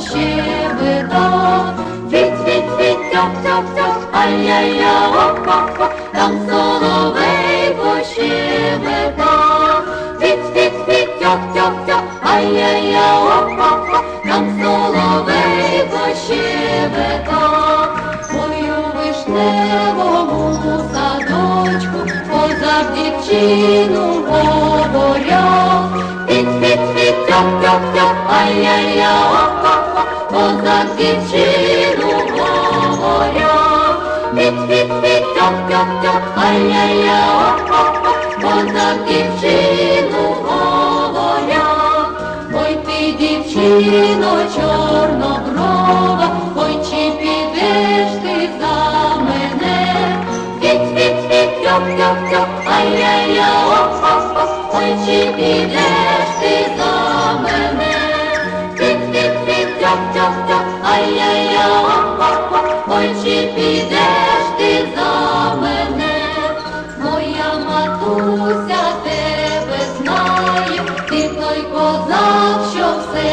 щебета. Від, від, від, тьоп, тьоп, тьоп, ай-яй-я, оп, дівчину говоряв. Від, від, від, тьоп, тьоп, тьоп, ай-яй-я, оп, оп, козак дівчину говоряв. Від, від, від, тьоп, тьоп, тьоп, ай-яй-я, оп, оп, козак дівчину говоряв. Ой ти, дівчино, чорноброва, ай-яй-я, оп, оп, оп, ой чи підеш ти за мене? Від, від, від, тьоп, тьоп, тьоп, ай-яй-я, оп, оп, оп, ой чи підеш ти за мене? Моя матуся тебе знає, ти той козак, що все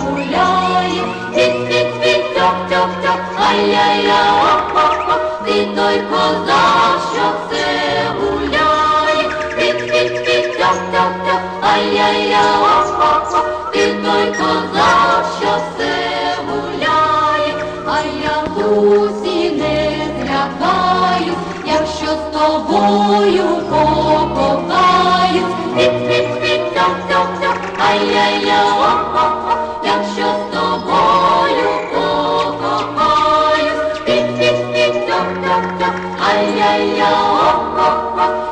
гуляє, від, від, від, тьоп, тьоп, тьоп, ай-яй-я, оп, оп, оп, ти той козак, що все Ой-яй-я, ось папа, ти той козак, що все гуляє, а я бусі не злякаю, якщо з тобою покохаюсь. Тяк-тяк-тяк, ай-яй-я, ось папа, якщо з тобою покохаюсь. Тяк-тяк-тяк, ай-яй-я, ось папа.